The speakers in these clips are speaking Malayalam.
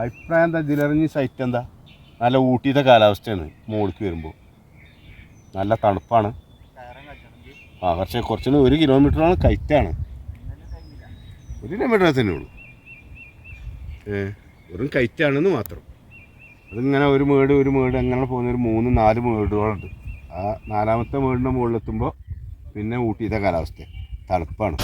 അഭിപ്രായം എന്താ? ഇതിലിറങ്ങി സൈറ്റ് എന്താ? നല്ല ഊട്ടിയത്തെ കാലാവസ്ഥയാണ് മുകളിലേക്ക് വരുമ്പോൾ നല്ല തണുപ്പാണ്. ആ പക്ഷേ കുറച്ചുകൂടി ഒരു കിലോമീറ്ററാണ് കയറ്റാണ്. ഒരു കിലോമീറ്റർ തന്നെ ഉള്ളൂ. ഏ വെറും കയറ്റാണെന്ന് മാത്രം. അതിങ്ങനെ ഒരു മേട് ഒരു മേട് അങ്ങനെ പോകുന്ന ഒരു മൂന്ന് നാല് മേടുകളുണ്ട്. ആ നാലാമത്തെ മേടിന്റെ മുകളിലെത്തുമ്പോൾ പിന്നെ ഊട്ടിയത്തെ കാലാവസ്ഥ. തണുപ്പാണ്.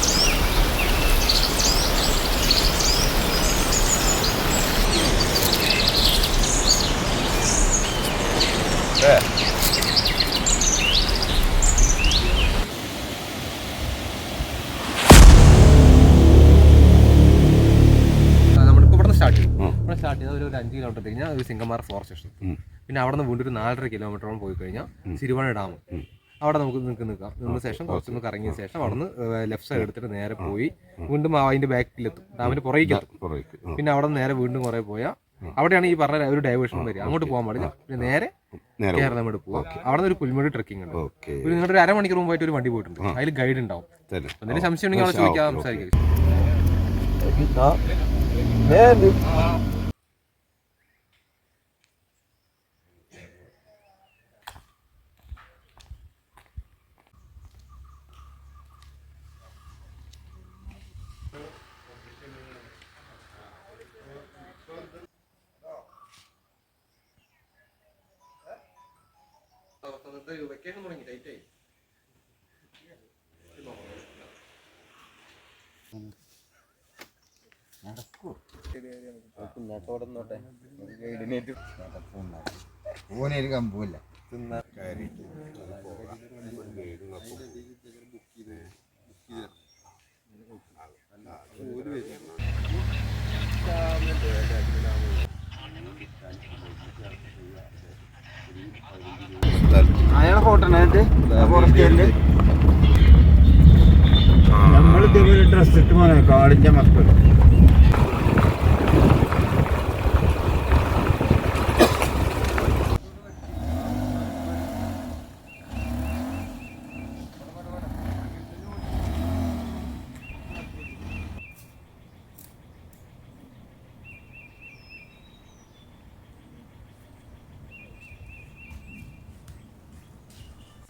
ഇവിടെ സ്റ്റാർട്ട് ചെയ്താൽ ഒരു അഞ്ച് കിലോമീറ്റർ കഴിഞ്ഞാൽ ഒരു സിംഗമാർ ഫോറസ്റ്റ് സ്റ്റേഷൻ പിന്നെ അവിടെ നിന്ന് വീണ്ടും ഒരു നാലര കിലോമീറ്ററോളം പോയി കഴിഞ്ഞാൽ സിരുവാണ ഡാം. അവിടെ നമുക്ക് നിങ്ങൾക്ക് നിൽക്കാം നിന്ന ശേഷം കുറച്ചൊന്ന് കറങ്ങിയ ശേഷം അവിടെ നിന്ന് ലെഫ്റ്റ് സൈഡ് എടുത്തിട്ട് നേരെ പോയി വീണ്ടും അതിന്റെ ബാക്കിലെത്തും ഡാമിന്റെ ആ. പിന്നെ അവിടെ നിന്ന് നേരെ വീണ്ടും കുറേ പോയാൽ അവിടെയാണ് ഈ പറഞ്ഞ ഒരു ഡൈവേഷൻ വരിക. അങ്ങോട്ട് പോകാൻ പാടില്ല. പിന്നെ നേരെ നേരെ കേരളം അങ്ങോട്ട് പോവാം അവിടെ നിന്ന് ഒരു പുൽമേട് ട്രക്കിംഗ് ഉണ്ട്. ഒരു നിങ്ങളുടെ ഒരു അരമണിക്കൂർ മുമ്പായിട്ട് ഒരു വണ്ടി പോയിട്ടുണ്ട്. അതിൽ ഗൈഡ് ഉണ്ടാവും. എന്തെങ്കിലും സംശയം ഉണ്ടെങ്കിൽ അവിടെ ചോദിക്കാം. സംസാരിക്കാം. ഓനൊരു അയാളെ ഫോട്ടോ ഫോറസ്റ്റ് നമ്മൾ ഇതേപോലെ ഡ്രസ് ഇട്ട് പോണേ കാടിന്റെ മക്കൾ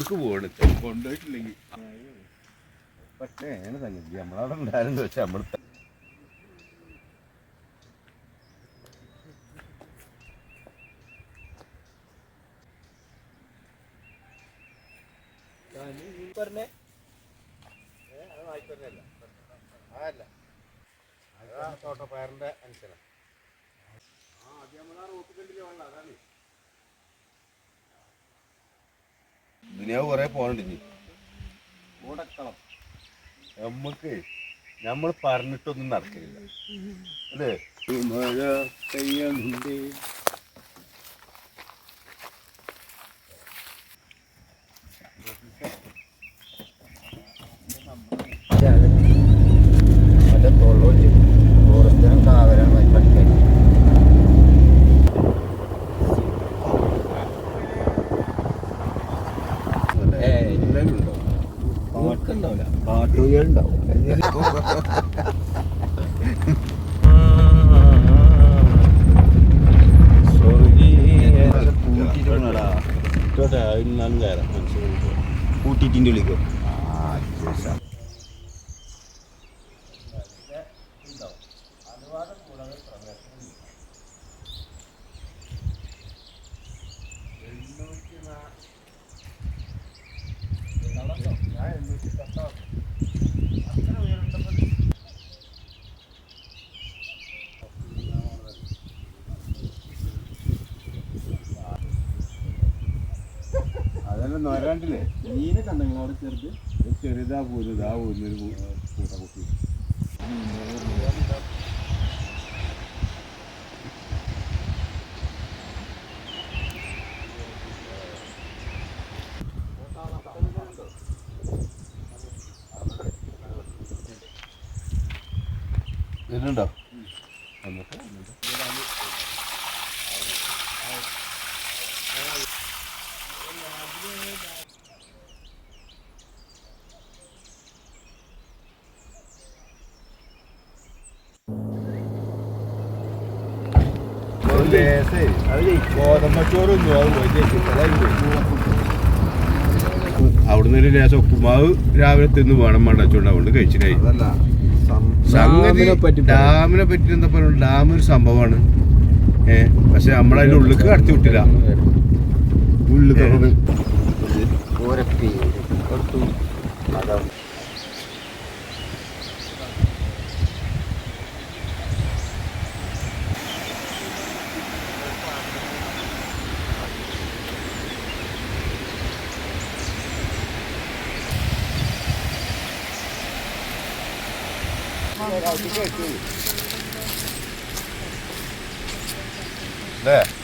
എവിടേക്ക് പോവാണ്. കൊണ്ടുപോയിട്ടില്ലെങ്കിൽ. പക്ഷേ ആണ് സംഗതി നമ്മളവിടെ ഉണ്ടായിരുന്നു. പക്ഷെ നമ്മൾ തോട്ടപ്പയറിന്റെ അനുസരണം. ദുനിയാവ് കുറെ പോകണ്ടിഞ്ഞ് നമുക്ക് നമ്മൾ പറഞ്ഞിട്ടൊന്നും നടക്കില്ല അല്ലേ? മഴ പെയ്യണ്ടേ টি টোয়েন্টি লিগে നല്ല നൊരാണ്ടില്ലേ മീനെ കണ്ടങ്ങളോട് ചെറുത്? ചെറുതാ പോലും ഇതാ പോലും കൂട്ട കുട്ടി ഇതിലുണ്ടോ? വന്നിട്ട് അവിടുന്ന് ഒരു ലേശം ഉപ്പുമാവ് രാവിലെ തിന്ന് വേണം മണ്ടച്ചുകൊണ്ട് അതുകൊണ്ട് കഴിച്ചിട്ടായി സംഗതി ഡാമിനെ പറ്റി എന്താ പറയുക? ഡാം ഒരു സംഭവമാണ്. ഏ പക്ഷെ നമ്മളതിന്റെ ഉള്ളിക്ക് കടത്തി വിട്ടില്ല. ഉള്ളിൽ ഓരോ 네.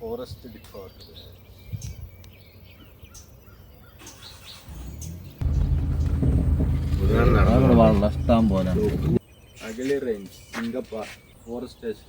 ഫോറസ്റ്റ് ഡിപ്പാർട്ട്മെന്റ് ഇഷ്ടം പോലെ അകലെ റേഞ്ച് സിംഗപ്പ ഫോറസ്റ്റ് സ്റ്റേഷൻ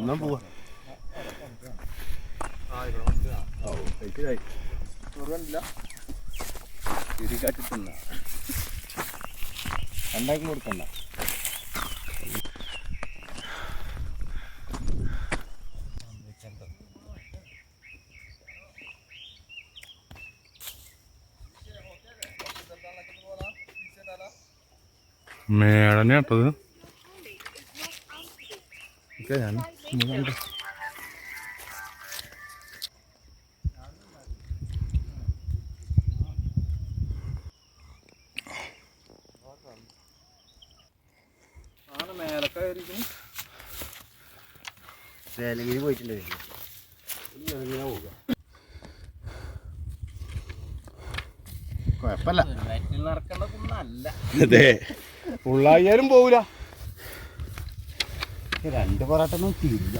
എന്നാ പോവാ. ഉണ്ടാക്കി കൊടുക്കണ്ട. മേടനെ കേട്ടത് ഞാൻ വേലഗിരി പോയിട്ടുണ്ട്. കുഴപ്പമില്ല. നടക്കേണ്ട കുന്നല്ല അതെ. ഉള്ളായാലും പോവില്ല രണ്ട് പൊറാട്ടൊന്നും തീരില്ല.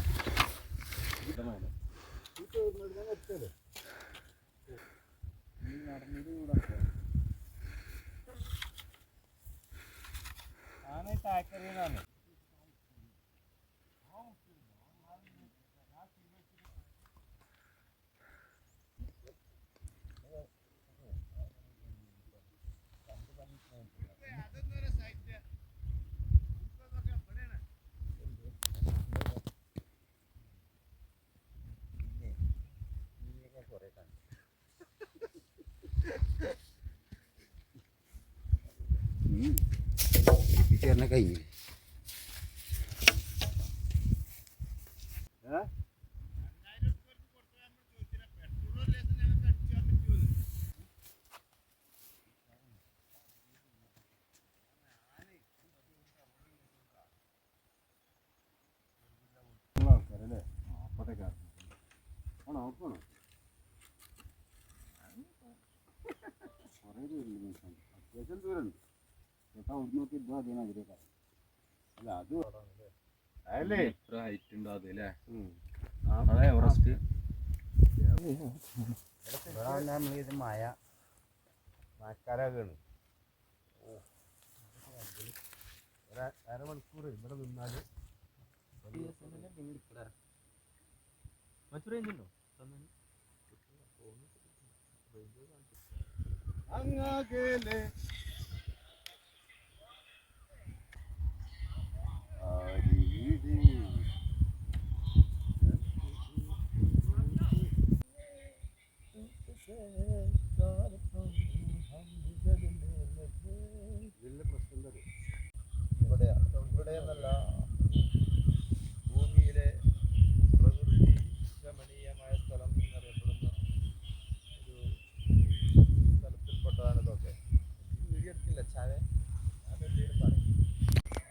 ചേർന്ന കഴിഞ്ഞു ആൾക്കാരല്ലേ? അപ്പത്തേക്കാർ ആണോ? അവർക്കാണോ കുറേ മനുഷ്യൻ. അത്യാവശ്യം ദൂരമുണ്ട്. നോക്കി ഇതാ അതേമാതിരി അല്ല അത് അതല്ലേ ഇത്ര ഹൈറ്റ് ഉണ്ട് അത് അല്ലേ. അതെ എവറസ്റ്റ് നമ്മളിത് മഴ. മഴക്കാലാകാണ് അരമണിക്കൂർ ഇവിടെ നിന്നാൽ അങ്ങകലെ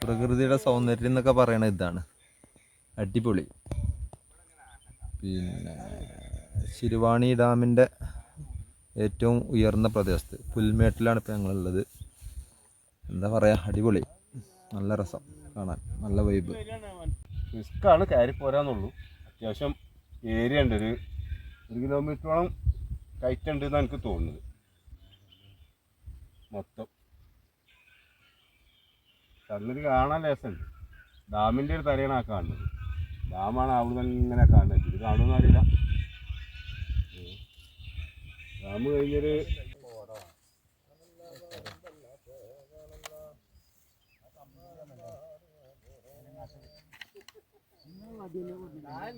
പ്രകൃതിയുടെ സൗന്ദര്യം എന്നൊക്കെ പറയണ ഇതാണ്. അടിപൊളി. പിന്നെ ശിരുവാണി ഡാമിന്റെ ഏറ്റവും ഉയർന്ന പ്രദേശത്ത്. പുൽമേട്ടിലാണ് ഇപ്പോൾ ഞങ്ങളുള്ളത്. എന്താ പറയുക അടിപൊളി. നല്ല രസം കാണാൻ. നല്ല വൈബ് റിസ്ക്കാണ് കയറി പോരാന്നുള്ളൂ. അത്യാവശ്യം ഏരിയ ഉണ്ട്. ഒരു ഒരു കിലോമീറ്ററോളം കയറ്റുണ്ട് എന്നാണ് എനിക്ക് തോന്നുന്നത്. മൊത്തം. കണ്ണിൽ കാണാൻ ലേസുണ്ട് ഡാമിന്റെ ഒരു തരയാണ് ആ കാണുന്നത്. ഡാമാണ് അവിടെ ഇങ്ങനെ കാണുന്നത്. ഇത് കാണുമെന്ന് അറിയില്ല. ഡാം കഴിഞ്ഞൊരു ഞാൻ